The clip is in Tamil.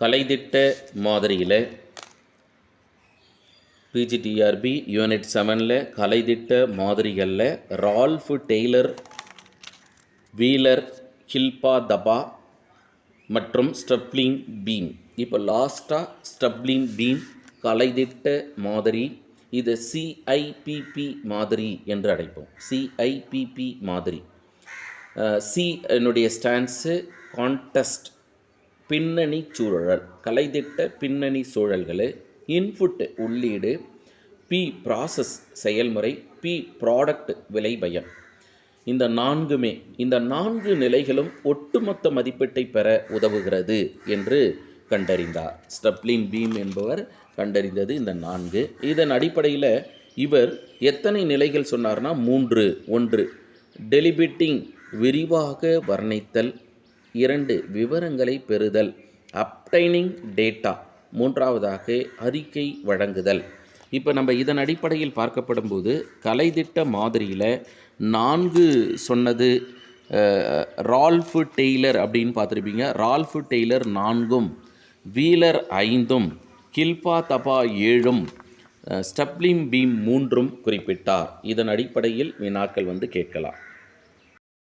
கலைத்திட்ட மாதிரியில் பிஜிடிஆர்பி யூனிட் செவனில் கலைத்திட்ட மாதிரிகளில் ரால்ஃப் டெய்லர் வீலர் ஹில்பா தபா மற்றும் ஸ்டப்லிங் பீம் இப்போ லாஸ்ட்டாக ஸ்டப்லிங் பீம் கலைத்திட்ட மாதிரி இது சிஐபிபி மாதிரி என்று அழைப்போம். சிஐபிபி மாதிரி. சி என்னுடைய ஸ்டான்ஸு கான்டெஸ்ட் பின்னணி சூழல். கலைத்திட்ட பின்னணி சூழல்கள். இன்புட் உள்ளீடு. பி ப்ராசஸ் செயல்முறை. பி ப்ராடக்ட் விலை பயம் இந்த நான்குமே இந்த நான்கு நிலைகளும் ஒட்டுமொத்த மதிப்பீட்டை பெற உதவுகிறது என்று கண்டறிந்தார். ஸ்டப்லின் பீம் என்பவர் கண்டறிந்தது இந்த நான்கு. இதன் அடிப்படையில் இவர் எத்தனை நிலைகள் சொன்னார்னா மூன்று. ஒன்று டெலிபிட்டிங் விரிவாக வர்ணித்தல். இரண்டு விவரங்களை பெறுதல். அப்டைனிங் டேட்டா மூன்றாவதாக அறிக்கை வழங்குதல். இப்போ நம்ம இதன் அடிப்படையில் பார்க்கப்படும் போது கலைத்திட்ட மாதிரியில் நான்கு சொன்னது ரால்ஃபு டெய்லர் அப்படின்னு பார்த்துருப்பீங்க. ரால்ஃப் டெய்லர் நான்கும் வீலர் ஐந்தும் கில்பா தபா ஏழும் ஸ்டப்ளிம் பீம் மூன்றும் குறிப்பிட்டார். இதன் அடிப்படையில் வினாக்கள் வந்து கேட்கலாம்.